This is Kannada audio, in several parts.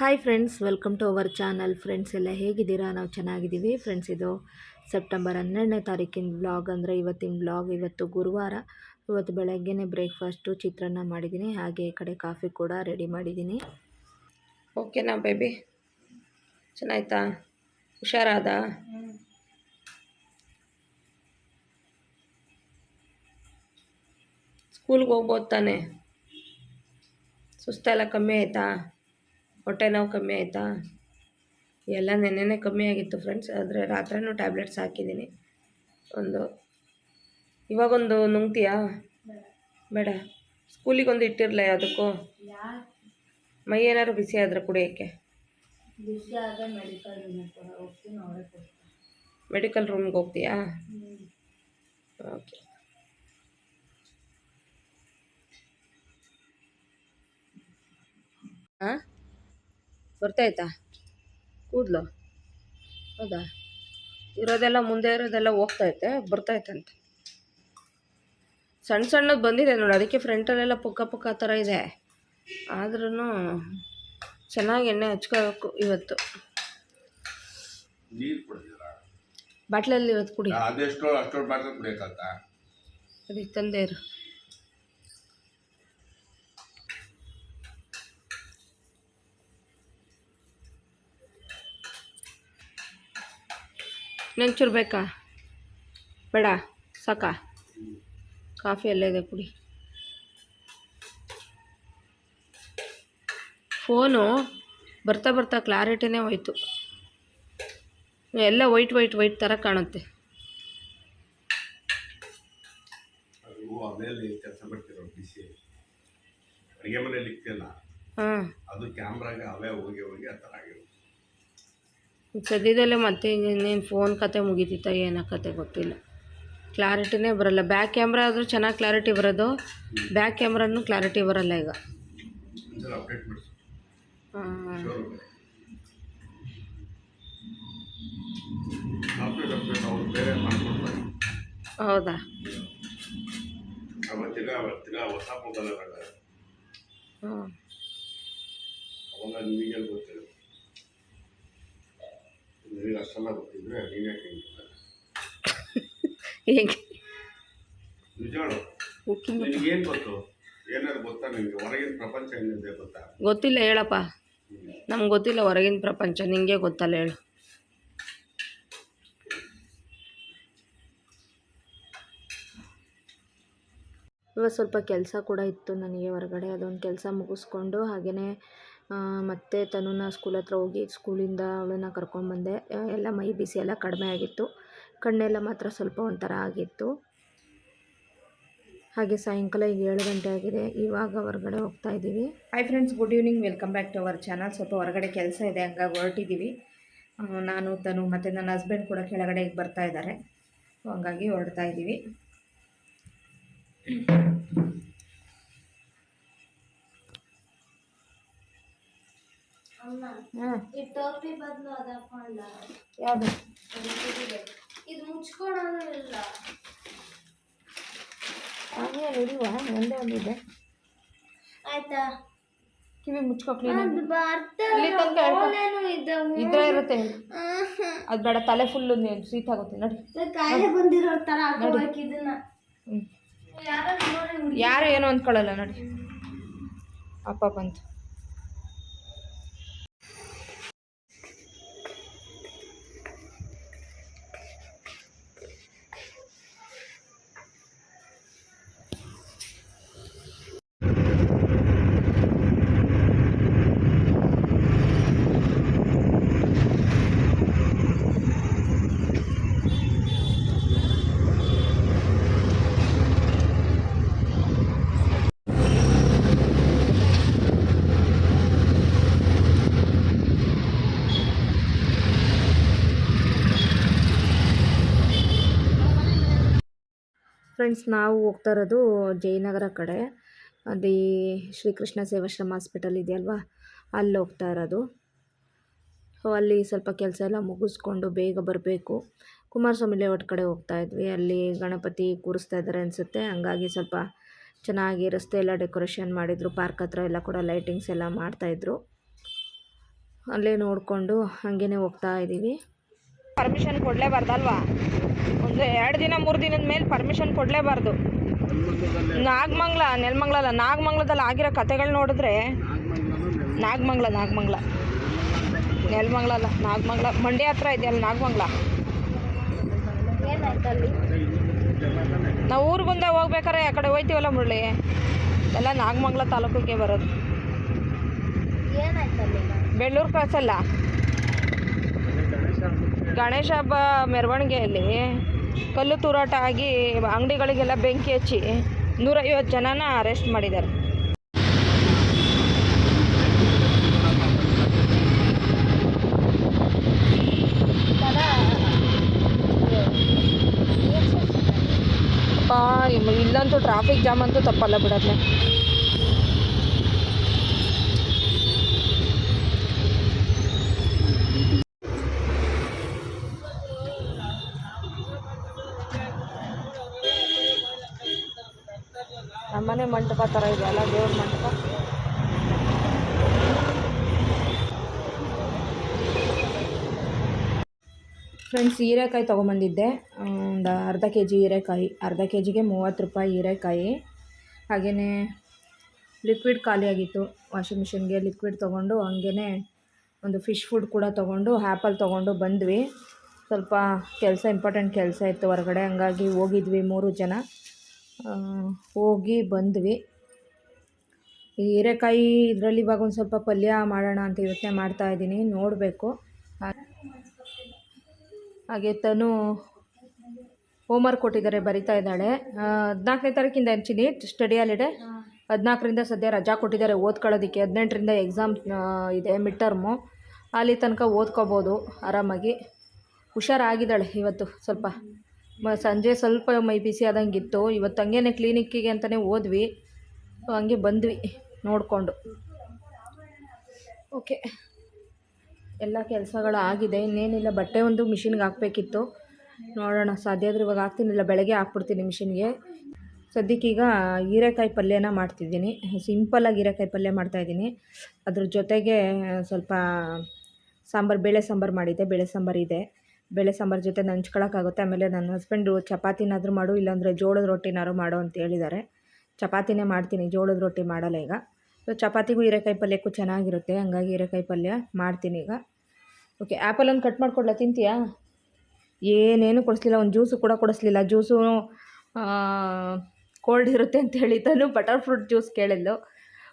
Hi friends welcome to our channel friends ಎಲ್ಲ ಹೇಗಿದ್ದೀರಾ? ನಾವು ಚೆನ್ನಾಗಿದ್ದೀವಿ. ಫ್ರೆಂಡ್ಸ್ ಇದು ಸೆಪ್ಟೆಂಬರ್ ಹನ್ನೆರಡನೇ ತಾರೀಕಿನ ಬ್ಲಾಗ್ ಅಂದರೆ ಇವತ್ತಿನ ಬ್ಲಾಗ್ ಇವತ್ತು ಗುರುವಾರ. ಇವತ್ತು ಬೆಳಗ್ಗೆನೇ ಬ್ರೇಕ್ಫಾಸ್ಟು ಚಿತ್ರಾನ್ನ ಮಾಡಿದ್ದೀನಿ. ಹಾಗೆ ಈ ಕಡೆ ಕಾಫಿ ಕೂಡ ರೆಡಿ ಮಾಡಿದ್ದೀನಿ. ಓಕೆನಾ ಬೇಬಿ ಚೆನ್ನಾಯ್ತಾ? ಹುಷಾರಾದ? ಸ್ಕೂಲ್ಗೆ ಹೋಗ್ಬೋದು ತಾನೆ. ಸುಸ್ತೆಲ್ಲ ಕಮ್ಮಿ ಆಯಿತಾ? ಹೊಟ್ಟೆ ನೋವು ಕಮ್ಮಿ ಆಯಿತಾ? ಎಲ್ಲ ನೆನ್ನೆನೇ ಕಮ್ಮಿ ಆಗಿತ್ತು ಫ್ರೆಂಡ್ಸ್ ಆದರೆ ರಾತ್ರಿನೂ ಟ್ಯಾಬ್ಲೆಟ್ಸ್ ಹಾಕಿದ್ದೀನಿ. ಒಂದು ಇವಾಗೊಂದು ನುಂಗ್ತೀಯಾ? ಬೇಡ. ಸ್ಕೂಲಿಗೊಂದು ಇಟ್ಟಿರಲ ಯಾವುದಕ್ಕೂ ಮೈ ಏನಾದ್ರು ಬಿಸಿ ಆದರೆ ಕುಡಿಯೋಕ್ಕೆ. ಮೆಡಿಕಲ್ ರೂಮ್ಗೆ ಹೋಗ್ತೀಯಾ? ಓಕೆ ಹಾಂ ಬರ್ತಾಯ್ತಾ? ಕೂದಲು? ಹೌದಾ? ಇರೋದೆಲ್ಲ ಮುಂದೆ ಇರೋದೆಲ್ಲ ಹೋಗ್ತೈತೆ ಬರ್ತೈತಂತೆ ಸಣ್ಣ ಸಣ್ಣದು ಬಂದಿದೆ ನೋಡಿ ಅದಕ್ಕೆ ಫ್ರಂಟಲ್ಲೆಲ್ಲ ಪುಕ್ಕ ಪುಕ್ಕ ಥರ ಇದೆ. ಆದ್ರೂ ಚೆನ್ನಾಗಿ ಎಣ್ಣೆ ಹಚ್ಕೋಬೇಕು ಇವತ್ತು. ಬಾಟ್ಲಲ್ಲಿ ಇವತ್ತು ಕುಡಿ. ಅದೆಷ್ಟೋ ಅಷ್ಟೋ ಅದಕ್ಕೆ ತಂದೆ ಇರು. ನೆಂಚೂರು ಬೇಕಾ? ಬೇಡ ಸಾಕಾ? ಕಾಫಿ ಅಲ್ಲೇ ಇದೆ ಕುಡಿ. ಫೋನು ಬರ್ತಾ ಬರ್ತಾ ಕ್ಲಾರಿಟಿನೇ ಹೋಯ್ತು. ಎಲ್ಲ ವೈಟ್ ವೈಟ್ ವೈಟ್ ಥರ ಕಾಣುತ್ತೆ. ಹಾಂ. ಅದು ಕ್ಯಾಮ್ರಾಗ ಅವೇ ಹೋಗಿ ಹೋಗಿ ಆ ಥರ ಆಗಿರೋ ಸದ್ಯದಲ್ಲೇ ಮತ್ತೆ ಇನ್ನೇನು ಫೋನ್ ಕತೆ ಮುಗಿತಿತ್ತ ಏನೋ ಕತೆ ಗೊತ್ತಿಲ್ಲ. ಕ್ಲಾರಿಟಿನೇ ಬರಲ್ಲ. ಬ್ಯಾಕ್ ಕ್ಯಾಮ್ರಾ ಆದರೂ ಚೆನ್ನಾಗಿ ಕ್ಲಾರಿಟಿ ಬರೋದು. ಬ್ಯಾಕ್ ಕ್ಯಾಮ್ರಾನು ಕ್ಲಾರಿಟಿ ಬರಲ್ಲ ಈಗ. ಹೌದಾ? ಅಪ್ಡೇಟ್ ಮಾಡಿಸು ಹಾಂ ಶೋರೂಮ್ ಅಪ್ಡೇಟ್ ಅಪ್ಡೇಟ್ ಅವ್ರು ಬೇರೆ ಮಾಡ್ಕೊಡ್ತಾರೆ ಹೌದಾ ಅವತ್ತಿನ ಅವತ್ತಿನ ಹೊಸ ಮೊಬೈಲ್ ಹ್ಞೂ ಅವಾಗ ನಿಮಗೆ ಗೊತ್ತಿಲ್ಲ ನಿನಗೆ ಅಷ್ಟೆಲ್ಲ ಗೊತ್ತಿದ್ರೆ ನೀನೇ ಕೇಳ್ತಾರೆ ಹೇಗೆ? ನಿಜ ಹೇಳು ಕುಕಿಂಗ್ ನಿನಗೇನು ಗೊತ್ತು? ಏನಾದ್ರು ಗೊತ್ತಾ ನಿನಗೆ ಹೊರಗಿನ ಪ್ರಪಂಚ ಏನಿದೆ ಗೊತ್ತಾ? ಗೊತ್ತಿಲ್ಲ ಹೇಳಪ್ಪ. ನಮ್ಗೆ ಗೊತ್ತಿಲ್ಲ ಹೊರಗಿನ ಪ್ರಪಂಚ. ನಿಂಗೆ ಗೊತ್ತಲ್ಲ ಹೇಳು. ಇವಾಗ ಸ್ವಲ್ಪ ಕೆಲಸ ಕೂಡ ಇತ್ತು ನನಗೆ ಹೊರಗಡೆ. ಅದೊಂದು ಕೆಲಸ ಮುಗಿಸ್ಕೊಂಡು ಹಾಗೆಯೇ ಮತ್ತೆ ತನುನ ಸ್ಕೂಲ್ ಹತ್ರ ಹೋಗಿ ಸ್ಕೂಲಿಂದ ಅವಳನ್ನ ಕರ್ಕೊಂಡ್ಬಂದೆ ಎಲ್ಲ ಮೈ ಬಿಸಿ ಎಲ್ಲ ಕಡಿಮೆ ಆಗಿತ್ತು. ಕಣ್ಣೆಲ್ಲ ಮಾತ್ರ ಸ್ವಲ್ಪ ಒಂಥರ ಆಗಿತ್ತು. ಹಾಗೆ ಸಾಯಂಕಾಲ ಈಗ ಏಳು ಗಂಟೆ ಆಗಿದೆ. ಇವಾಗ ಹೊರಗಡೆ ಹೋಗ್ತಾ ಇದ್ದೀವಿ. Hi friends good evening welcome back to our channel ಸ್ವಲ್ಪ ಹೊರಗಡೆ ಕೆಲಸ ಇದೆ, ಹಂಗಾಗಿ ಹೊರಟಿದ್ದೀವಿ. ನಾನು, ತನು ಮತ್ತು ನನ್ನ ಹಸ್ಬೆಂಡ್ ಕೂಡ ಕೆಳಗಡೆ ಈಗ ಬರ್ತಾ ಇದ್ದಾರೆ. ಹಂಗಾಗಿ ಹೊರಡ್ತಾ ಇದ್ದೀವಿ. ಯಾವುದು? ಇದು ಮುಚ್ಕೊಳೋದು ಇಲ್ಲ. ಹಾಗೆ ಹಿಡಿಯುವ ಒಂದೇ ಒಂದಿದೆ ಆಯ್ತಾ? ಕಿವಿ ಮುಚ್ಕೋ ಕ್ಲೀನ್ ಇದ್ರೆ ಇರುತ್ತೆ ಅದು ಬೇಡ ತಲೆ ಫುಲ್ಲು ಶೀತ ಆಗುತ್ತೆ ನೋಡಿ. ಕಾಯಿಲೆ ಬಂದಿರೋ ತರ ಹಾಕೋಬೇಕು ಇದನ್ನ. ಯಾರು ಏನು ಅಂದ್ಕೊಳ್ಳಲ್ಲ ನೋಡಿ. ಅಪ್ಪ ಬಂತು. ಫ್ರೆಂಡ್ಸ್ ನಾವು ಹೋಗ್ತಾ ಇರೋದು ಜಯನಗರ ಕಡೆ. ಅದು ಶ್ರೀಕೃಷ್ಣ ಸೇವಾಶ್ರಮ ಹಾಸ್ಪಿಟಲ್ ಇದೆಯಲ್ವಾ ಅಲ್ಲಿ ಹೋಗ್ತಾ ಇರೋದು. ಅಲ್ಲಿ ಸ್ವಲ್ಪ ಕೆಲಸ ಎಲ್ಲ ಮುಗಿಸ್ಕೊಂಡು ಬೇಗ ಬರಬೇಕು. ಕುಮಾರಸ್ವಾಮಿ ಲೇಔಟ್ ಕಡೆ ಹೋಗ್ತಾ ಇದ್ವಿ. ಅಲ್ಲಿ ಗಣಪತಿ ಕೂರಿಸ್ತಾ ಇದ್ದಾರೆ ಅನಿಸುತ್ತೆ. ಹಂಗಾಗಿ ಸ್ವಲ್ಪ ಚೆನ್ನಾಗಿ ರಸ್ತೆ ಎಲ್ಲ ಡೆಕೋರೇಷನ್ ಮಾಡಿದರು. ಪಾರ್ಕ್ ಹತ್ರ ಎಲ್ಲ ಕೂಡ ಲೈಟಿಂಗ್ಸ್ ಎಲ್ಲ ಮಾಡ್ತಾಯಿದ್ರು ಅಲ್ಲೇ ನೋಡಿಕೊಂಡು ಹಾಗೇ ಹೋಗ್ತಾ ಇದ್ದೀವಿ ಪರ್ಮಿಷನ್ ಕೊಡಲೇಬಾರ್ದಲ್ವಾ? ಒಂದು ಎರಡು ದಿನ ಮೂರು ದಿನದ ಮೇಲೆ ಪರ್ಮಿಷನ್ ಕೊಡಲೇಬಾರ್ದು. ನಾಗಮಂಗ್ಲ ನೆಲಮಂಗ್ಲ ಅಲ್ಲ ನಾಗಮಂಗ್ಲದಲ್ಲಿ ಆಗಿರೋ ಕತೆಗಳು ನೋಡಿದ್ರೆ ನಾಗಮಂಗ್ಲ ನಾಗಮಂಗ್ಲ ನೆಲಮಂಗ್ಲ ಅಲ್ಲ ನಾಗಮಂಗ್ಲ. ಮಂಡ್ಯ ಹತ್ರ ಇದೆಯಲ್ಲ ನಾಗಮಂಗ್ಲ? ಏನಾಯ್ತು ಅಲ್ಲಿ ನಾವು ಊರು ಮುಂದೆ ಹೋಗ್ಬೇಕಾರೆ ಆ ಕಡೆ ಹೋಯ್ತೀವಲ್ಲ ಮುರಳಿ? ಎಲ್ಲ ನಾಗಮಂಗ್ಲ ತಾಲೂಕಿಗೆ ಬರೋದು. ಏನಾಯ್ತು ಅಲ್ಲಿ ಬೆಳ್ಳೂರು ಕ್ರಾಸ್ ಅಲ್ಲ? ಗಣೇಶ ಹಬ್ಬ ಮೆರವಣಿಗೆಯಲ್ಲಿ ಕಲ್ಲು ತೂರಾಟ ಆಗಿ ಅಂಗಡಿಗಳಿಗೆಲ್ಲ ಬೆಂಕಿ ಹಚ್ಚಿ ನೂರೈವತ್ತು ಜನನ ಅರೆಸ್ಟ್ ಮಾಡಿದ್ದಾರೆ. ಇಲ್ಲಂತೂ ಟ್ರಾಫಿಕ್ ಜಾಮ್ ಅಂತೂ ತಪ್ಪಲ್ಲ ಬಿಡತ್ತೆ ನಮ್ಮನೆ ಮಂಟಪ ಥರ ಇದೆ ಅಲ್ಲ, ದೇವ್ರ ಮಂಟಪ. ಫ್ರೆಂಡ್ಸ್ ಹೀರೆಕಾಯಿ ತೊಗೊಂಬಂದಿದ್ದೆ. ಒಂದು ಅರ್ಧ ಕೆ ಜಿ ಹೀರೆಕಾಯಿ, ಅರ್ಧ ಕೆ ಜಿಗೆ ಮೂವತ್ತು ರೂಪಾಯಿ ಹೀರೆಕಾಯಿ. ಹಾಗೆಯೇ ಲಿಕ್ವಿಡ್ ಖಾಲಿಯಾಗಿತ್ತು ವಾಷಿಂಗ್ ಮಿಷಿನ್ಗೆ ಲಿಕ್ವಿಡ್ ತೊಗೊಂಡು ಹಂಗೇ ಒಂದು ಫಿಶ್ ಫುಡ್ ಕೂಡ ತೊಗೊಂಡು ಆ್ಯಪಲ್ ತೊಗೊಂಡು ಬಂದ್ವಿ. ಸ್ವಲ್ಪ ಕೆಲಸ ಇಂಪಾರ್ಟೆಂಟ್ ಕೆಲಸ ಇತ್ತು ಹೊರಗಡೆ. ಹಂಗಾಗಿ ಹೋಗಿದ್ವಿ ಮೂರು ಜನ. ಹೋಗಿ ಬಂದ್ವಿ. ಈ ಹೀರೆಕಾಯಿ ಇದರಲ್ಲಿ ಇವಾಗ ಒಂದು ಸ್ವಲ್ಪ ಪಲ್ಯ ಮಾಡೋಣ ಅಂತ ಯೋಚನೆ ಮಾಡ್ತಾ ಇದ್ದೀನಿ, ನೋಡಬೇಕು. ಹಾಗೆ ತನು ಹೋಮ್ವರ್ಕ್ ಕೊಟ್ಟಿದ್ದಾರೆ, ಬರಿತಾ ಇದ್ದಾಳೆ. ಹದಿನಾಲ್ಕನೇ ತಾರೀಕಿಂದ ಹಂಚಿನಿ ಸ್ಟಡಿ ಹಾಲಿಡೆ ಹದಿನಾಲ್ಕರಿಂದ ಸದ್ಯ ರಜಾ ಕೊಟ್ಟಿದ್ದಾರೆ ಓದ್ಕೊಳ್ಳೋದಕ್ಕೆ. ಹದಿನೆಂಟರಿಂದ ಎಕ್ಸಾಮ್ ಇದೆ ಮಿಡ್ ಟರ್ಮು ಅಲ್ಲಿ ತನಕ ಓದ್ಕೋಬೋದು, ಆರಾಮಾಗಿ. ಹುಷಾರಾಗಿದ್ದಾಳೆ ಇವತ್ತು ಸ್ವಲ್ಪ. ಮ, ಸಂಜೆ ಸ್ವಲ್ಪ ಮೈ ಬಿಸಿ ಆದಂಗಿತ್ತು. ಇವತ್ತು ಹಂಗೇನೆ ಕ್ಲಿನಿಕ್ಕಿಗೆ ಅಂತಲೇ ಓದ್ವಿ ಹಂಗೆ ಬಂದ್ವಿ. ನೋಡಿಕೊಂಡು. ಓಕೆ. ಎಲ್ಲ ಕೆಲಸಗಳು ಆಗಿದೆ, ಇನ್ನೇನಿಲ್ಲ, ಬಟ್ಟೆ ಒಂದು ಮಿಷಿನ್ಗೆ ಹಾಕಬೇಕಿತ್ತು. ನೋಡೋಣ, ಸಾಧ್ಯ ಆದರೆ ಇವಾಗ ಹಾಕ್ತೀನಿಲ್ಲ ಬೆಳಗ್ಗೆ ಹಾಕ್ಬಿಡ್ತೀನಿ ಮಿಷಿನ್ಗೆ. ಸದ್ಯಕ್ಕೀಗ ಹೀರೆಕಾಯಿ ಪಲ್ಯನ ಮಾಡ್ತಿದ್ದೀನಿ ಸಿಂಪಲ್ಲಾಗಿ ಹೀರೆಕಾಯಿ ಪಲ್ಯ ಮಾಡ್ತಾಯಿದ್ದೀನಿ ಅದ್ರ ಜೊತೆಗೆ ಸ್ವಲ್ಪ ಸಾಂಬಾರು, ಬೇಳೆ ಸಾಂಬಾರು ಮಾಡಿದ್ದೆ, ಬೇಳೆ ಸಾಂಬಾರು ಇದೆ. ಬೇಳೆ ಸಾಂಬಾರು ಜೊತೆ ನಂಚ್ಕೊಳ್ಳೋಕ್ಕಾಗುತ್ತೆ ಆಮೇಲೆ ನನ್ನ ಹಸ್ಬೆಂಡು ಚಪಾತಿನಾದರೂ ಮಾಡು, ಇಲ್ಲಾಂದರೆ ಜೋಳದ ರೊಟ್ಟಿನಾದ್ರು ಮಾಡು ಅಂತ ಹೇಳಿದ್ದಾರೆ. ಚಪಾತಿನೇ ಮಾಡ್ತೀನಿ ಜೋಳದ ರೊಟ್ಟಿ ಮಾಡಲ್ಲ ಈಗ. ಸೊ ಚಪಾತಿಗೂ ಹೀರೆಕಾಯಿ ಪಲ್ಯಕ್ಕೂ ಚೆನ್ನಾಗಿರುತ್ತೆ ಹಂಗಾಗಿ ಹೀರೆಕಾಯಿ ಪಲ್ಯ ಮಾಡ್ತೀನಿ ಈಗ. ಓಕೆ ಆ್ಯಪಲ್ ಒಂದು ಕಟ್ ಮಾಡಿಕೊಡ್ಲಾ ತಿಂತೀಯಾ? ಏನೇನು ಕೊಡಿಸ್ಲಿಲ್ಲ ಒಂದು ಜ್ಯೂಸು ಕೂಡ ಕೊಡಿಸ್ಲಿಲ್ಲ. ಜ್ಯೂಸು ಕೋಲ್ಡ್ ಇರುತ್ತೆ ಅಂತ ಹೇಳಿ ತಾನು ಬಟರ್ ಫ್ರೂಟ್ ಜ್ಯೂಸ್ ಕೇಳಿದ್ಲು.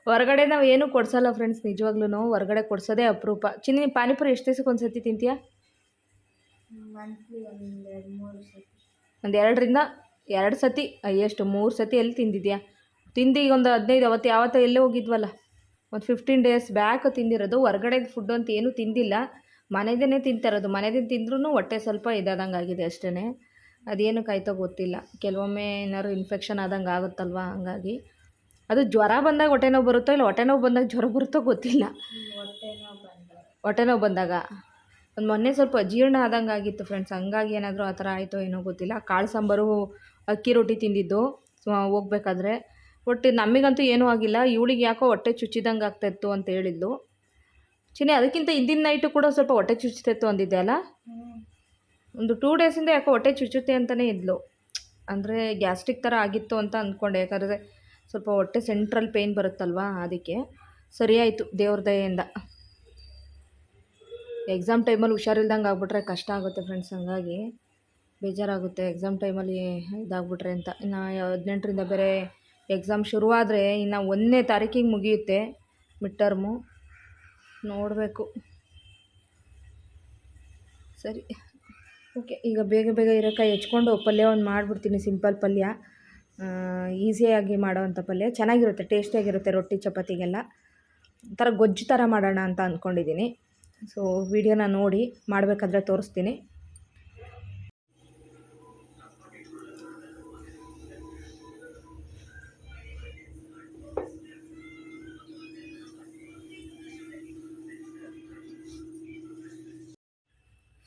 ಹೊರಗಡೆ ನಾವು ಏನೂ ಕೊಡಿಸಲ್ಲ ಫ್ರೆಂಡ್ಸ್ ನಿಜವಾಗ್ಲೂ ಹೊರಗಡೆ ಕೊಡಿಸೋದೇ ಅಪರೂಪ. ಚಿನ್ನಿ ಪಾನಿಪುರಿ ಎಷ್ಟು ದಿವ್ಸಕ್ಕೆ ಒಂದು ಸರ್ತಿ ತಿಂತೀಯಾ? ಒಂದು ಎರಡರಿಂದ ಎರಡು ಸತಿ ಎಷ್ಟು ಮೂರು ಸತಿ ಎಲ್ಲಿ ತಿಂದಿದ್ಯಾ? ತಿಂದು ಈಗ ಒಂದು ಹದಿನೈದು, ಅವತ್ತು ಯಾವತ್ತೋ ಎಲ್ಲೇ ಹೋಗಿದ್ವಲ್ಲ. ಒಂದು ಫಿಫ್ಟೀನ್ ಡೇಸ್ ಬ್ಯಾಕ್ ತಿಂದಿರೋದು. ಹೊರಗಡೆ ಫುಡ್ ಅಂತ ಏನೂ ತಿಂದಿಲ್ಲ. ಮನೆದೇ ತಿಂತಿರೋದು ಮನೆದೇ ತಿಂದ್ರೂ ಹೊಟ್ಟೆ ಸ್ವಲ್ಪ ಇದಾದಂಗೆ ಆಗಿದೆ ಅಷ್ಟೇ ಅದೇನಕ್ಕಾಯ್ತೋ ಗೊತ್ತಿಲ್ಲ. ಕೆಲವೊಮ್ಮೆ ಏನಾದ್ರು ಇನ್ಫೆಕ್ಷನ್ ಆದಂಗೆ ಆಗುತ್ತಲ್ವ ಹಂಗಾಗಿ. ಅದು ಜ್ವರ ಬಂದಾಗ ಹೊಟ್ಟೆ ನೋವು ಬರುತ್ತೋ ಇಲ್ಲ, ಹೊಟ್ಟೆ ನೋವು ಬಂದಾಗ ಜ್ವರ ಬರುತ್ತೋ ಗೊತ್ತಿಲ್ಲ. ಹೊಟ್ಟೆ ನೋವು ಬಂದಾಗ. ಒಂದು ಮೊನ್ನೆ ಸ್ವಲ್ಪ ಅಜೀರ್ಣ ಆದಂಗೆ ಆಗಿತ್ತು ಫ್ರೆಂಡ್ಸ್ ಹಂಗಾಗಿ ಏನಾದರೂ ಆ ಥರ ಆಯಿತೋ ಏನೋ ಗೊತ್ತಿಲ್ಲ. ಕಾಳು ಸಾಂಬಾರು, ಅಕ್ಕಿ ರೊಟ್ಟಿ ತಿಂದಿದ್ದು. ಹೋಗ್ಬೇಕಾದ್ರೆ. ಒಟ್ಟು ನಮಗಂತೂ ಏನೂ ಆಗಿಲ್ಲ. ಇವಳಿಗೆ ಯಾಕೋ ಹೊಟ್ಟೆ ಚುಚ್ಚಿದಂಗೆ ಆಗ್ತಾಯಿತ್ತು ಅಂತ ಹೇಳಿದ್ಲು. ಚಿನ್ನಿ ಅದಕ್ಕಿಂತ ಹಿಂದಿನ ನೈಟು ಕೂಡ ಸ್ವಲ್ಪ ಹೊಟ್ಟೆ ಚುಚ್ಚುತ್ತಿತ್ತು ಅಂದಿದ್ದೆ ಅಲ್ಲ? ಒಂದು ಟೂ ಡೇಸಿಂದ ಯಾಕೋ ಹೊಟ್ಟೆ ಚುಚ್ಚುತ್ತೆ ಅಂತಲೇ ಇದ್ಲು. ಅಂದರೆ ಗ್ಯಾಸ್ಟ್ರಿಕ್ ಥರ ಆಗಿತ್ತು ಅಂತ ಅಂದ್ಕೊಂಡೆ. ಯಾಕಂದರೆ ಸ್ವಲ್ಪ ಹೊಟ್ಟೆ ಸೆಂಟ್ರಲ್ ಪೇಯ್ನ್ ಬರುತ್ತಲ್ವಾ ಅದಕ್ಕೆ. ಸರಿಯಾಯಿತು ದೇವ್ರ ದಯೆಯಿಂದ. ಎಕ್ಸಾಮ್ ಟೈಮಲ್ಲಿ ಹುಷಾರಿಲ್ದಂಗೆ ಆಗ್ಬಿಟ್ರೆ ಕಷ್ಟ ಆಗುತ್ತೆ ಫ್ರೆಂಡ್ಸ್ ಹಂಗಾಗಿ. ಬೇಜಾರಾಗುತ್ತೆ. ಎಕ್ಸಾಮ್ ಟೈಮಲ್ಲಿ ಇದಾಗ್ಬಿಟ್ರೆ ಅಂತ. ಇನ್ನು ಹದಿನೆಂಟರಿಂದ ಬೇರೆ ಎಕ್ಸಾಮ್ ಶುರುವಾದರೆ ಇನ್ನು ಒಂದನೇ ತಾರೀಕಿಗೆ ಮುಗಿಯುತ್ತೆ ಮಿಡ್ ಟರ್ಮು ನೋಡಬೇಕು. ಸರಿ. ಓಕೆ, ಈಗ ಬೇಗ ಬೇಗ ಹೀರೆಕಾಯಿ ಹೆಚ್ಕೊಂಡು ಪಲ್ಯ ಒಂದು ಮಾಡಿಬಿಡ್ತೀನಿ ಸಿಂಪಲ್ ಪಲ್ಯ. ಈಸಿಯಾಗಿ ಮಾಡೋವಂಥ ಪಲ್ಯ. ಚೆನ್ನಾಗಿರುತ್ತೆ ಟೇಸ್ಟಿಯಾಗಿರುತ್ತೆ ರೊಟ್ಟಿ, ಚಪಾತಿಗೆಲ್ಲ. ಒಂಥರ ಗೊಜ್ಜು ಥರ ಮಾಡೋಣ ಅಂತ ಅಂದ್ಕೊಂಡಿದ್ದೀನಿ ಸೊ ವಿಡಿಯೋನ ನೋಡಿ ಮಾಡಬೇಕಾದ್ರೆ ತೋರಿಸ್ತೀನಿ.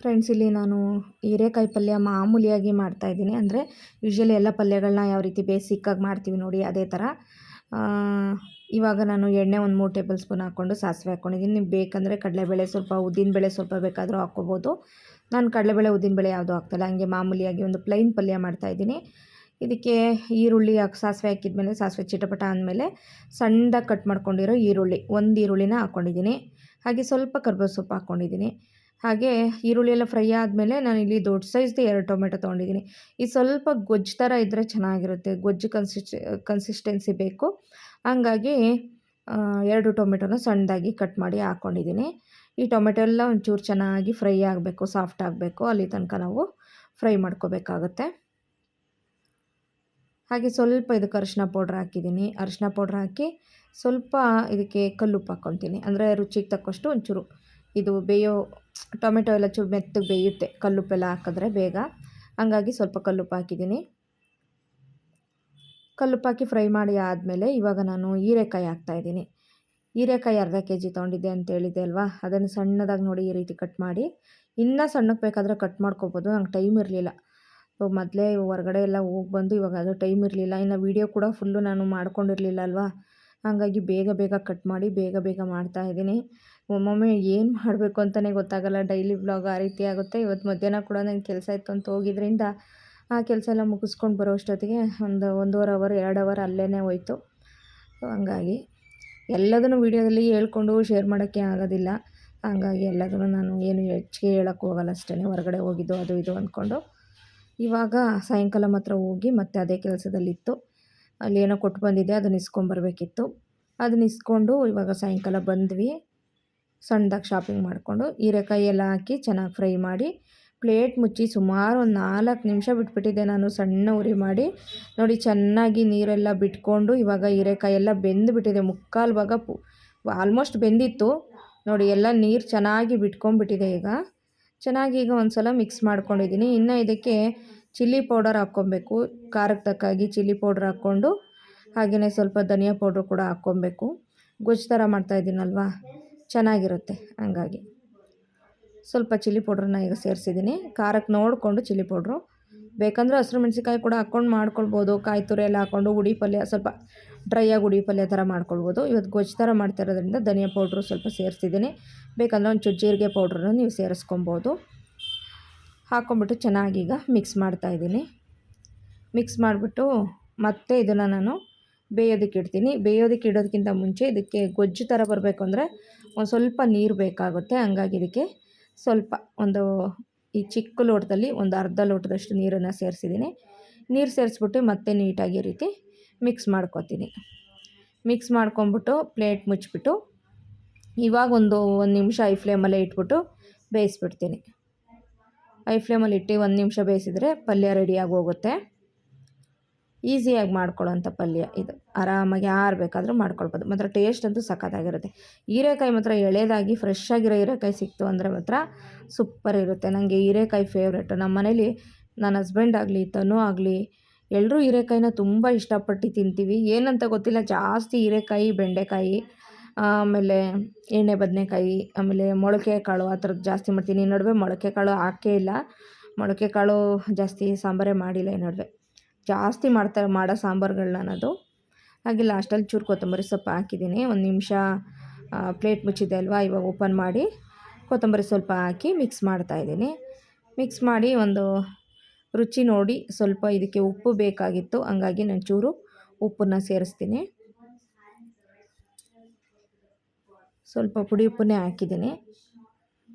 ಫ್ರೆಂಡ್ಸ್ ಇಲ್ಲಿ ನಾನು ಹೀರೆಕಾಯಿ ಪಲ್ಯ ಮಾಮೂಲಿಯಾಗಿ ಮಾಡ್ತಾಯಿದ್ದೀನಿ ಅಂದರೆ ಯೂಶ್ವಲಿ ಎಲ್ಲ ಪಲ್ಯಗಳನ್ನ ಯಾವ ರೀತಿ ಬೇಸಿಕ್ಕಾಗಿ ಮಾಡ್ತೀವಿ ನೋಡಿ, ಅದೇ ಥರ ಇವಾಗ ನಾನು ಎಣ್ಣೆ ಒಂದು ಮೂರು ಟೇಬಲ್ ಸ್ಪೂನ್ ಹಾಕ್ಕೊಂಡು ಸಾಸಿವೆ ಹಾಕ್ಕೊಂಡಿದ್ದೀನಿ ನೀವು ಬೇಕಂದರೆ ಕಡಲೆಬೇಳೆ ಸ್ವಲ್ಪ ಉದ್ದಿನಬೇಳೆ ಸ್ವಲ್ಪ ಬೇಕಾದರೂ ಹಾಕ್ಕೋಬೋದು. ನಾನು ಕಡಲೆಬೇಳೆ ಉದ್ದಿನಬೇಳೆ ಯಾವುದೂ ಹಾಕ್ತಾಯಿಲ್ಲ ಹಂಗೆ ಮಾಮೂಲಿಯಾಗಿ ಒಂದು ಪ್ಲೈನ್ ಪಲ್ಯ ಮಾಡ್ತಾಯಿದ್ದೀನಿ ಇದಕ್ಕೆ ಈರುಳ್ಳಿ ಹಾಕಿ, ಸಾಸಿವೆ ಹಾಕಿದ್ಮೇಲೆ ಸಾಸಿವೆ ಚಿಟಪಟ ಅಂದಮೇಲೆ ಸಣ್ಣದಾಗಿ ಕಟ್ ಮಾಡ್ಕೊಂಡಿರೋ ಈರುಳ್ಳಿ, ಒಂದು ಈರುಳ್ಳಿನ ಹಾಕ್ಕೊಂಡಿದ್ದೀನಿ ಹಾಗೆ ಸ್ವಲ್ಪ ಕರ್ಬೇವು ಸೊಪ್ಪು ಹಾಕ್ಕೊಂಡಿದ್ದೀನಿ ಹಾಗೆ ಈರುಳ್ಳಿ ಎಲ್ಲ ಫ್ರೈ ಆದಮೇಲೆ ನಾನು ಇಲ್ಲಿ ದೊಡ್ಡ ಸೈಜ್ದು ಎರಡು ಟೊಮೆಟೊ ತೊಗೊಂಡಿದ್ದೀನಿ. ಈ ಸ್ವಲ್ಪ ಗೊಜ್ಜು ಥರ ಇದ್ದರೆ ಚೆನ್ನಾಗಿರುತ್ತೆ. ಗೊಜ್ಜು ಕನ್ಸಿಸ್ಟ್ ಕನ್ಸಿಸ್ಟೆನ್ಸಿ ಬೇಕು. ಹಂಗಾಗಿ ಎರಡು ಟೊಮೆಟೊನ ಸಣ್ಣದಾಗಿ ಕಟ್ ಮಾಡಿ ಹಾಕ್ಕೊಂಡಿದ್ದೀನಿ ಈ ಟೊಮೆಟೊ ಎಲ್ಲ ಒಂಚೂರು ಚೆನ್ನಾಗಿ ಫ್ರೈ ಆಗಬೇಕು ಸಾಫ್ಟ್ ಆಗಬೇಕು. ಅಲ್ಲಿ ತನಕ ನಾವು ಫ್ರೈ ಮಾಡ್ಕೋಬೇಕಾಗತ್ತೆ. ಹಾಗೆ ಸ್ವಲ್ಪ ಇದಕ್ಕೆ ಅರಿಶಿನ ಪೌಡ್ರ್ ಹಾಕಿದ್ದೀನಿ. ಅರಿಶಿನ ಪೌಡ್ರ್ ಹಾಕಿ ಸ್ವಲ್ಪ ಇದಕ್ಕೆ ಕಲ್ಲುಪ್ಪು ಹಾಕ್ಕೊತೀನಿ ಅಂದರೆ ರುಚಿಗೆ ತಕ್ಕಷ್ಟು ಒಂಚೂರು ಇದು ಬೇಯೋ, ಟೊಮೆಟೊ ಎಲ್ಲ ಚೂರು ಮೆತ್ತಗೆ ಬೇಯುತ್ತೆ. ಕಲ್ಲುಪ್ಪೆಲ್ಲ ಹಾಕಿದ್ರೆ ಬೇಗ. ಹಂಗಾಗಿ ಸ್ವಲ್ಪ ಕಲ್ಲುಪ್ಪು ಹಾಕಿದ್ದೀನಿ. ಕಲ್ಲುಪ್ಪು ಹಾಕಿ ಫ್ರೈ ಮಾಡಿ ಆದಮೇಲೆ ಇವಾಗ ನಾನು ಹೀರೆಕಾಯಿ ಹಾಕ್ತಾಯಿದ್ದೀನಿ ಹೀರೆಕಾಯಿ ಅರ್ಧ ಕೆ ಜಿ ತೊಗೊಂಡಿದ್ದೆ ಅಂತ ಹೇಳಿದ್ದೆ ಅಲ್ವಾ? ಅದನ್ನು ಸಣ್ಣದಾಗಿ ನೋಡಿ ಈ ರೀತಿ ಕಟ್ ಮಾಡಿ. ಇನ್ನೂ ಸಣ್ಣಕ್ಕೆ ಬೇಕಾದರೆ ಕಟ್ ಮಾಡ್ಕೊಬೋದು. ನಂಗೆ ಟೈಮ್ ಇರಲಿಲ್ಲ. ಮೊದಲೇ ಹೊರಗಡೆ ಎಲ್ಲ ಹೋಗಿ ಬಂದು ಇವಾಗ ಅದು ಟೈಮ್ ಇರಲಿಲ್ಲ. ಇನ್ನು ವೀಡಿಯೋ ಕೂಡ ಫುಲ್ಲು ನಾನು ಮಾಡ್ಕೊಂಡಿರಲಿಲ್ಲ ಅಲ್ವಾ? ಹಾಗಾಗಿ ಬೇಗ ಬೇಗ ಕಟ್ ಮಾಡಿ ಬೇಗ ಬೇಗ ಮಾಡ್ತಾ ಇದ್ದೀನಿ. ಒಮ್ಮೊಮ್ಮೆ ಏನು ಮಾಡಬೇಕು ಅಂತಲೇ ಗೊತ್ತಾಗಲ್ಲ. ಡೈಲಿ ಬ್ಲಾಗ್ ಆ ರೀತಿ ಆಗುತ್ತೆ. ಇವತ್ತು ಮಧ್ಯಾಹ್ನ ಕೂಡ ನನಗೆ ಕೆಲಸ ಇತ್ತು ಅಂತ ಹೋಗಿದ್ರಿಂದ ಆ ಕೆಲಸ ಎಲ್ಲ ಮುಗಿಸ್ಕೊಂಡು ಬರೋ ಅಷ್ಟೊತ್ತಿಗೆ ಒಂದು ಒಂದೂವರೆ ಅವರ್ ಎರಡು ಅವರ್ ಅಲ್ಲೇ ಹೋಯಿತು. ಹಂಗಾಗಿ ಎಲ್ಲದನ್ನು ವೀಡಿಯೋದಲ್ಲಿ ಹೇಳ್ಕೊಂಡು ಶೇರ್ ಮಾಡೋಕ್ಕೆ ಆಗೋದಿಲ್ಲ. ಹಂಗಾಗಿ ಎಲ್ಲದನ್ನು ನಾನು ಏನು ಹೆಚ್ಚಿಗೆ ಹೇಳೋಕ್ಕೆ ಹೋಗಲ್ಲ ಅಷ್ಟೇ ಹೊರಗಡೆ ಹೋಗಿದ್ದು, ಅದು ಇದು ಅಂದ್ಕೊಂಡು. ಇವಾಗ ಸಾಯಂಕಾಲ ಮಾತ್ರ ಹೋಗಿ ಮತ್ತೆ ಅದೇ ಕೆಲಸದಲ್ಲಿತ್ತು. ಅಲ್ಲಿ ಏನೋ ಕೊಟ್ಟು ಬಂದಿದ್ದೆ, ಅದನ್ನ ಇಸ್ಕೊಂಬರ್ಬೇಕಿತ್ತು ಅದನ್ನ ಇಸ್ಕೊಂಡು ಇವಾಗ ಸಾಯಂಕಾಲ ಬಂದ್ವಿ. ಸಣ್ಣದಾಗಿ ಶಾಪಿಂಗ್ ಮಾಡಿಕೊಂಡು ಹೀರೆಕಾಯಿ ಎಲ್ಲ ಹಾಕಿ ಚೆನ್ನಾಗಿ ಫ್ರೈ ಮಾಡಿ ಪ್ಲೇಟ್ ಮುಚ್ಚಿ ಸುಮಾರು ಒಂದು ನಾಲ್ಕು ನಿಮಿಷ ಬಿಟ್ಬಿಟ್ಟಿದ್ದೆ ನಾನು ಸಣ್ಣ ಉರಿ ಮಾಡಿ. ನೋಡಿ ಚೆನ್ನಾಗಿ ನೀರೆಲ್ಲ ಬಿಟ್ಕೊಂಡು ಇವಾಗ ಹೀರೆಕಾಯಿ ಎಲ್ಲ ಬೆಂದುಬಿಟ್ಟಿದೆ ಮುಕ್ಕಾಲು ಭಾಗ ಪು ಆಲ್ಮೋಸ್ಟ್ ಬೆಂದಿತ್ತು. ನೋಡಿ ಎಲ್ಲ ನೀರು ಚೆನ್ನಾಗಿ ಬಿಟ್ಕೊಂಡ್ಬಿಟ್ಟಿದೆ ಈಗ. ಚೆನ್ನಾಗಿ ಈಗ ಒಂದು ಸಲ ಮಿಕ್ಸ್ ಮಾಡ್ಕೊಂಡಿದ್ದೀನಿ. ಇನ್ನು ಇದಕ್ಕೆ ಚಿಲ್ಲಿ ಪೌಡರ್ ಹಾಕ್ಕೊಬೇಕು. ಖಾರಕ್ಕೆ ತಕ್ಕಾಗಿ ಚಿಲ್ಲಿ ಪೌಡ್ರ್ ಹಾಕ್ಕೊಂಡು ಹಾಗೆಯೇ ಸ್ವಲ್ಪ ಧನಿಯಾ ಪೌಡ್ರ್ ಕೂಡ ಹಾಕ್ಕೊಬೇಕು. ಗೊಜ್ಜು ಥರ ಮಾಡ್ತಾಯಿದ್ದೀನಲ್ವಾ ಚೆನ್ನಾಗಿರುತ್ತೆ ಹಂಗಾಗಿ. ಸ್ವಲ್ಪ ಚಿಲ್ಲಿ ಪೌಡ್ರನ್ನ ಈಗ ಸೇರಿಸಿದ್ದೀನಿ. ಖಾರಕ್ಕೆ ನೋಡಿಕೊಂಡು ಚಿಲ್ಲಿ ಪೌಡ್ರು. ಬೇಕಂದರೆ ಹಸಿರು ಮೆಣಸಿನ್ಕಾಯಿ ಕೂಡ ಹಾಕ್ಕೊಂಡು ಮಾಡ್ಕೊಳ್ಬೋದು. ಕಾಯಿ ತುರಿ ಎಲ್ಲ ಹಾಕ್ಕೊಂಡು ಉಡಿ ಪಲ್ಯ ಸ್ವಲ್ಪ ಡ್ರೈಯಾಗಿ ಉಡಿ ಪಲ್ಯ ಥರ ಮಾಡ್ಕೊಳ್ಬೋದು. ಇವತ್ತು ಗೊಜ್ಜು ಥರ ಮಾಡ್ತಾ ಇರೋದ್ರಿಂದ ಧನಿಯಾ ಪೌಡ್ರು ಸ್ವಲ್ಪ ಸೇರಿಸಿದ್ದೀನಿ. ಬೇಕಂದರೆ ಒಂಚೂರು ಜೀರಿಗೆ ಪೌಡ್ರನ್ನು ನೀವು ಸೇರಿಸ್ಕೊಬೋದು ಹಾಕ್ಕೊಂಬಿಟ್ಟು ಚೆನ್ನಾಗೀಗ ಮಿಕ್ಸ್ ಮಾಡ್ತಾಯಿದ್ದೀನಿ ಮಿಕ್ಸ್ ಮಾಡಿಬಿಟ್ಟು ಮತ್ತೆ ಇದನ್ನು ನಾನು ಬೇಯೋದಕ್ಕೆ ಇಡ್ತೀನಿ. ಬೇಯೋದಕ್ಕೆ ಇಡೋದಕ್ಕಿಂತ ಮುಂಚೆ ಇದಕ್ಕೆ ಗೊಜ್ಜು ಥರ ಬರಬೇಕು ಅಂದರೆ ಒಂದು ಸ್ವಲ್ಪ ನೀರು ಬೇಕಾಗುತ್ತೆ. ಹಂಗಾಗಿ ಇದಕ್ಕೆ ಸ್ವಲ್ಪ ಒಂದು ಈ ಚಿಕ್ಕ ಲೋಟದಲ್ಲಿ ಒಂದು ಅರ್ಧ ಲೋಟದಷ್ಟು ನೀರನ್ನು ಸೇರಿಸಿದ್ದೀನಿ. ನೀರು ಸೇರಿಸ್ಬಿಟ್ಟು ಮತ್ತೆ ನೀಟಾಗಿ ರೀತಿ ಮಿಕ್ಸ್ ಮಾಡ್ಕೊತೀನಿ. ಮಿಕ್ಸ್ ಮಾಡ್ಕೊಂಬಿಟ್ಟು ಪ್ಲೇಟ್ ಮುಚ್ಚಿಬಿಟ್ಟು ಇವಾಗ ಒಂದು ಒಂದು ನಿಮಿಷ ಐ ಫ್ಲೇಮಲ್ಲೇ ಇಟ್ಬಿಟ್ಟು ಬೇಯಿಸ್ಬಿಡ್ತೀನಿ. ಐ ಫ್ಲೇಮಲ್ಲಿ ಇಟ್ಟು ಒಂದು ನಿಮಿಷ ಬೇಯಿಸಿದರೆ ಪಲ್ಯ ರೆಡಿಯಾಗಿ ಹೋಗುತ್ತೆ. ಈಸಿಯಾಗಿ ಮಾಡ್ಕೊಳ್ಳೋಂಥ ಪಲ್ಯ ಇದು. ಆರಾಮಾಗಿ ಯಾರು ಬೇಕಾದರೂ ಮಾಡ್ಕೊಳ್ಬೋದು. ಮಾತ್ರ ಟೇಸ್ಟ್ ಅಂತೂ ಸಖತ್ತಾಗಿರುತ್ತೆ. ಹೀರೆಕಾಯಿ ಮಾತ್ರ ಎಳೆದಾಗಿ ಫ್ರೆಶ್ ಆಗಿರೋ ಹೀರೆಕಾಯಿ ಸಿಕ್ತು ಅಂದರೆ ಮಾತ್ರ ಸೂಪರ್ ಇರುತ್ತೆ. ನನಗೆ ಹೀರೆಕಾಯಿ ಫೇವ್ರೇಟು ನಮ್ಮ ಮನೇಲಿ ನನ್ನ ಹಸ್ಬೆಂಡ್ ಆಗಲಿ, ತನು ಆಗಲಿ ಎಲ್ಲರೂ ಹೀರೆಕಾಯಿನ ತುಂಬ ಇಷ್ಟಪಟ್ಟು ತಿಂತೀವಿ. ಏನಂತ ಗೊತ್ತಿಲ್ಲ, ಜಾಸ್ತಿ ಹೀರೆಕಾಯಿ, ಬೆಂಡೆಕಾಯಿ ಆಮೇಲೆ ಎಣ್ಣೆ, ಬದನೆಕಾಯಿ, ಆಮೇಲೆ ಮೊಳಕೆ ಕಾಳು ಆ ಥರದ್ದು ಜಾಸ್ತಿ ಮಾಡ್ತೀನಿ. ಈ ನಡುವೆ ಮೊಳಕೆ ಕಾಳು ಹಾಕೇ ಇಲ್ಲ. ಮೊಳಕೆ ಕಾಳು ಜಾಸ್ತಿ ಸಾಂಬಾರೇ ಮಾಡಿಲ್ಲ ಈ ನಡುವೆ. ಜಾಸ್ತಿ ಮಾಡ್ತಾ ಮಾಡೋ ಸಾಂಬಾರುಗಳು ಅದು ಹಾಗೆ ಲಾಸ್ಟಲ್ಲಿ ಚೂರು ಕೊತ್ತಂಬರಿ ಸೊಪ್ಪು ಹಾಕಿದ್ದೀನಿ. ಒಂದು ನಿಮಿಷ ಪ್ಲೇಟ್ ಮುಚ್ಚಿದೆ ಅಲ್ವಾ? ಇವಾಗ ಓಪನ್ ಮಾಡಿ ಕೊತ್ತಂಬರಿ ಸ್ವಲ್ಪ ಹಾಕಿ ಮಿಕ್ಸ್ ಮಾಡ್ತಾಯಿದ್ದೀನಿ ಮಿಕ್ಸ್ ಮಾಡಿ ಒಂದು ರುಚಿ ನೋಡಿ ಸ್ವಲ್ಪ ಇದಕ್ಕೆ ಉಪ್ಪು ಬೇಕಾಗಿತ್ತು. ಹಂಗಾಗಿ ನಾನು ಚೂರು ಉಪ್ಪನ್ನು ಸೇರಿಸ್ತೀನಿ. ಸ್ವಲ್ಪ ಪುಡಿ ಉಪ್ಪನ್ನೇ ಹಾಕಿದ್ದೀನಿ.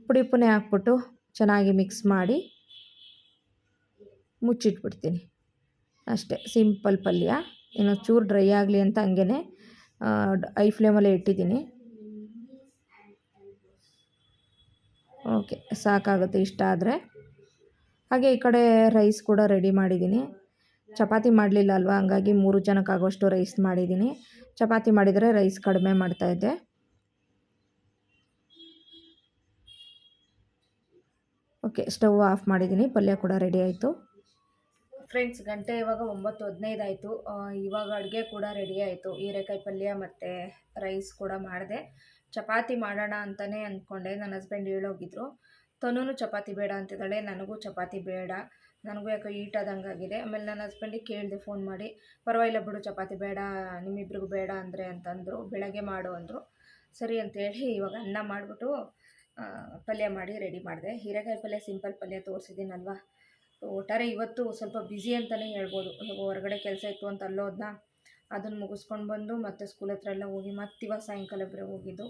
ಪುಡಿ ಉಪ್ಪನ್ನೇ ಹಾಕ್ಬಿಟ್ಟು ಚೆನ್ನಾಗಿ ಮಿಕ್ಸ್ ಮಾಡಿ ಮುಚ್ಚಿಟ್ಬಿಡ್ತೀನಿ. ಅಷ್ಟೇ ಸಿಂಪಲ್ ಪಲ್ಯ. ಇನ್ನು ಚೂರು ಡ್ರೈ ಆಗಲಿ ಅಂತ ಹಂಗೇ ಐ ಫ್ಲೇಮಲ್ಲೇ ಇಟ್ಟಿದ್ದೀನಿ. ಓಕೆ ಸಾಕಾಗುತ್ತೆ ಇಷ್ಟ ಆದರೆ. ಹಾಗೆ ಈ ಕಡೆ ರೈಸ್ ಕೂಡ ರೆಡಿ ಮಾಡಿದ್ದೀನಿ. ಚಪಾತಿ ಮಾಡಲಿಲ್ಲ ಅಲ್ವಾ? ಹಂಗಾಗಿ ಮೂರು ಜನಕ್ಕಾಗೋಷ್ಟು ರೈಸ್ ಮಾಡಿದ್ದೀನಿ. ಚಪಾತಿ ಮಾಡಿದರೆ ರೈಸ್ ಕಡಿಮೆ ಮಾಡ್ತಾಯಿದ್ದೆ ಓಕೆ, ಸ್ಟವ್ ಆಫ್ ಮಾಡಿದ್ದೀನಿ, ಪಲ್ಯ ಕೂಡ ರೆಡಿ ಆಯಿತು. ಫ್ರೆಂಡ್ಸ್ ಗಂಟೆ ಇವಾಗ ಒಂಬತ್ತು ಹದಿನೈದು ಆಯಿತು. ಇವಾಗ ಅಡುಗೆ ಕೂಡ ರೆಡಿ ಆಯಿತು. ಹೀರೆಕಾಯಿ ಪಲ್ಯ ಮತ್ತು ರೈಸ್ ಕೂಡ ಮಾಡಿದೆ. ಚಪಾತಿ ಮಾಡೋಣ ಅಂತಲೇ ಅಂದ್ಕೊಂಡೆ ನನ್ನ ಹಸ್ಬೆಂಡ್ ಹೇಳೋಗಿದ್ರು ತನೂ ಚಪಾತಿ ಬೇಡ ಅಂತಿದ್ದಾಳೆ. ನನಗೂ ಚಪಾತಿ ಬೇಡ. ನನಗೂ ಯಾಕೋ ಈಟ್ ಆದಂಗೆ ಆಗಿದೆ. ಆಮೇಲೆ ನನ್ನ ಹಸ್ಬೆಂಡಿಗೆ ಕೇಳಿದೆ ಫೋನ್ ಮಾಡಿ, ಪರವಾಗಿಲ್ಲ ಬಿಡು, ಚಪಾತಿ ಬೇಡ, ನಿಮ್ಮಿಬ್ರಿಗೂ ಬೇಡ ಅಂದರೆ ಅಂತಂದರು. ಬೆಳಗ್ಗೆ ಮಾಡು ಅಂದರು. ಸರಿ ಅಂತೇಳಿ ಇವಾಗ ಅನ್ನ ಮಾಡಿಬಿಟ್ಟು ಪಲ್ಯ ಮಾಡಿ ರೆಡಿ ಮಾಡಿದೆ. ಹೀರೆಕಾಯಿ ಪಲ್ಯ ಸಿಂಪಲ್ ಪಲ್ಯ ತೋರಿಸಿದ್ದೀನಲ್ವಾ? ಒಟ್ಟಾರೆ ಇವತ್ತು ಸ್ವಲ್ಪ ಬ್ಯುಸಿ ಅಂತಲೇ ಹೇಳ್ಬೋದು. ಹೊರಗಡೆ ಕೆಲಸ ಇತ್ತು ಅಂತ ಅಲ್ಲೋದನ್ನ ಅದನ್ನು ಮುಗಿಸ್ಕೊಂಡು ಬಂದು ಮತ್ತೆ ಸ್ಕೂಲ್ ಹತ್ರ ಎಲ್ಲ ಹೋಗಿ ಮತ್ತೆ ಇವಾಗ ಸಾಯಂಕಾಲ ಹೋಗಿದ್ದು.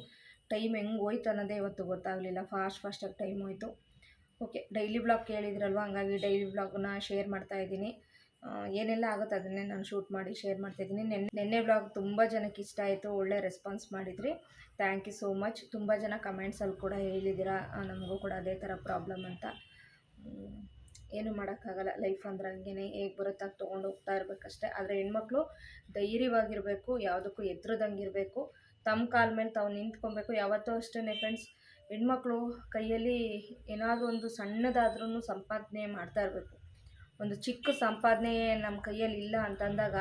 ಟೈಮ್ ಹೆಂಗೆ ಹೋಯ್ತು ಅನ್ನೋದೇ ಇವತ್ತು ಗೊತ್ತಾಗಲಿಲ್ಲ. ಫಾಸ್ಟ್ ಫಾಸ್ಟಾಗಿ ಟೈಮ್ ಹೋಯ್ತು. ಓಕೆ ಡೈಲಿ ಬ್ಲಾಗ್ ಕೇಳಿದ್ರಲ್ವ? ಹಂಗಾಗಿ ಡೈಲಿ ಬ್ಲಾಗ್ನ ಶೇರ್ ಮಾಡ್ತಾ ಇದ್ದೀನಿ. ಏನೆಲ್ಲ ಆಗುತ್ತೆ ಅದನ್ನೇ ನಾನು ಶೂಟ್ ಮಾಡಿ ಶೇರ್ ಮಾಡ್ತಾಯಿದ್ದೀನಿ ನೆನ್ನೆ ನೆನ್ನೆ ಬ್ಲಾಗ್ ತುಂಬ ಜನಕ್ಕೆ ಇಷ್ಟ ಆಯಿತು, ಒಳ್ಳೆ ರೆಸ್ಪಾನ್ಸ್ ಮಾಡಿದ್ರಿ. ಥ್ಯಾಂಕ್ ಯು ಸೋ ಮಚ್ ತುಂಬ ಜನ ಕಮೆಂಟ್ಸಲ್ಲಿ ಕೂಡ ಹೇಳಿದ್ದೀರಾ ನಮಗೂ ಕೂಡ ಅದೇ ಥರ ಪ್ರಾಬ್ಲಮ್ ಅಂತ. ಏನು ಮಾಡೋಕ್ಕಾಗಲ್ಲ. ಲೈಫ್ ಅಂದ್ರೆ ಹಂಗೇನೆ, ಹೇಗೆ ಬರುತ್ತೆ ಅದು ತೊಗೊಂಡು ಹೋಗ್ತಾ ಇರಬೇಕಷ್ಟೇ. ಆದರೆ ಹೆಣ್ಮಕ್ಳು ಧೈರ್ಯವಾಗಿರಬೇಕು, ಯಾವುದಕ್ಕೂ ಎದುರದಂಗಿರಬೇಕು. ತಮ್ಮ ಕಾಲ ಮೇಲೆ ತಾವು ನಿಂತ್ಕೊಬೇಕು. ಯಾವತ್ತೂ ಅಷ್ಟೇ ಫ್ರೆಂಡ್ಸ್ ಹೆಣ್ಮಕ್ಳು ಕೈಯಲ್ಲಿ ಏನಾದರೂ ಒಂದು ಸಣ್ಣದಾದ್ರೂ ಸಂಪಾದನೆ ಮಾಡ್ತಾ ಇರಬೇಕು. ಒಂದು ಚಿಕ್ಕ ಸಂಪಾದನೆ ನಮ್ಮ ಕೈಯಲ್ಲಿ ಇಲ್ಲ ಅಂತಂದಾಗ,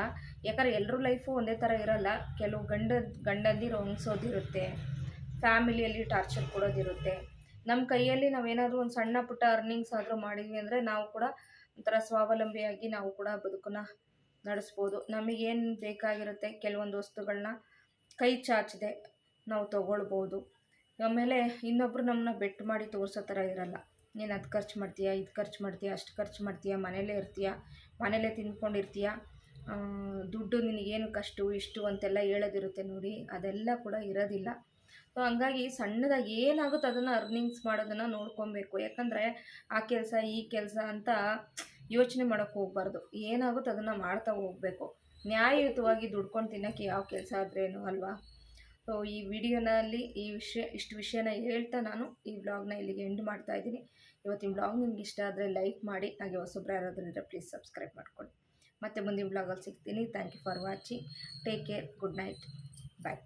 ಯಾಕಂದ್ರೆ ಎಲ್ಲರೂ ಲೈಫು ಒಂದೇ ಥರ ಇರಲ್ಲ, ಕೆಲವು ಗಂಡ, ಗಂಡಂದಿರು ಹೊಂದಿಸೋದಿರುತ್ತೆ ಫ್ಯಾಮಿಲಿಯಲ್ಲಿ ಟಾರ್ಚರ್ ಕೊಡೋದಿರುತ್ತೆ. ನಮ್ಮ ಕೈಯಲ್ಲಿ ನಾವೇನಾದರೂ ಒಂದು ಸಣ್ಣ ಪುಟ್ಟ ಅರ್ನಿಂಗ್ಸ್ ಆದರೂ ಮಾಡಿದ್ವಿ ಅಂದರೆ ನಾವು ಕೂಡ ಒಂಥರ ಸ್ವಾವಲಂಬಿಯಾಗಿ ನಾವು ಕೂಡ ಬದುಕನ್ನ ನಡೆಸ್ಬೋದು. ನಮಗೇನು ಬೇಕಾಗಿರುತ್ತೆ, ಕೆಲವೊಂದು ವಸ್ತುಗಳನ್ನ ಕೈ ಚಾಚದೆ ನಾವು ತಗೊಳ್ಬೋದು. ಆಮೇಲೆ ಇನ್ನೊಬ್ಬರು ನಮ್ಮನ್ನ ಬೆಟ್ಟು ಮಾಡಿ ತೋರಿಸೋ ಥರ ಇರಲ್ಲ. ನೀನು ಅದು ಖರ್ಚು ಮಾಡ್ತೀಯಾ, ಇದು ಖರ್ಚು ಮಾಡ್ತೀಯಾ, ಅಷ್ಟು ಖರ್ಚು ಮಾಡ್ತೀಯಾ, ಮನೇಲೇ ಇರ್ತೀಯ, ಮನೇಲೇ ತಿಂದ್ಕೊಂಡಿರ್ತೀಯ? ದುಡ್ಡು ನಿನಗೇನು ಕಷ್ಟು, ಇಷ್ಟು ಅಂತೆಲ್ಲ ಹೇಳೋದಿರುತ್ತೆ ನೋಡಿ, ಅದೆಲ್ಲ ಕೂಡ ಇರೋದಿಲ್ಲ. ಸೊ ಹಂಗಾಗಿ ಸಣ್ಣದಾಗಿ ಏನಾಗುತ್ತೆ ಅದನ್ನು ಅರ್ನಿಂಗ್ಸ್ ಮಾಡೋದನ್ನು ನೋಡ್ಕೊಬೇಕು. ಯಾಕಂದರೆ ಆ ಕೆಲಸ, ಈ ಕೆಲಸ ಅಂತ ಯೋಚನೆ ಮಾಡೋಕ್ಕೆ ಹೋಗ್ಬಾರ್ದು. ಏನಾಗುತ್ತೆ ಅದನ್ನು ಮಾಡ್ತಾ ಹೋಗಬೇಕು. ನ್ಯಾಯಯುತವಾಗಿ ದುಡ್ಕೊಂಡು ತಿನ್ನೋಕ್ಕೆ ಯಾವ ಕೆಲಸ ಆದ್ರೇನು ಅಲ್ವಾ? ಸೊ ಈ ವಿಡಿಯೋನಲ್ಲಿ ಈ ವಿಷಯ, ಇಷ್ಟು ವಿಷಯನ ಹೇಳ್ತಾ ನಾನು ಈ ವ್ಲಾಗ್ನ ಇಲ್ಲಿಗೆ ಎಂಡ್ ಮಾಡ್ತಾ ಇದ್ದೀನಿ. ಇವತ್ತಿನ ಬ್ಲಾಗ್ ನಿಮ್ಗೆ ಇಷ್ಟ ಆದರೆ ಲೈಕ್ ಮಾಡಿ, ಹಾಗೆ ಹೊಸಬ್ರು ಯಾರಾದ್ರೂ ಪ್ಲೀಸ್ ಸಬ್ಸ್ಕ್ರೈಬ್ ಮಾಡ್ಕೊಳ್ಳಿ. ಮತ್ತೆ ಮುಂದಿನ ಬ್ಲಾಗಲ್ಲಿ ಸಿಗ್ತೀನಿ. Thank you for watching take care good night bye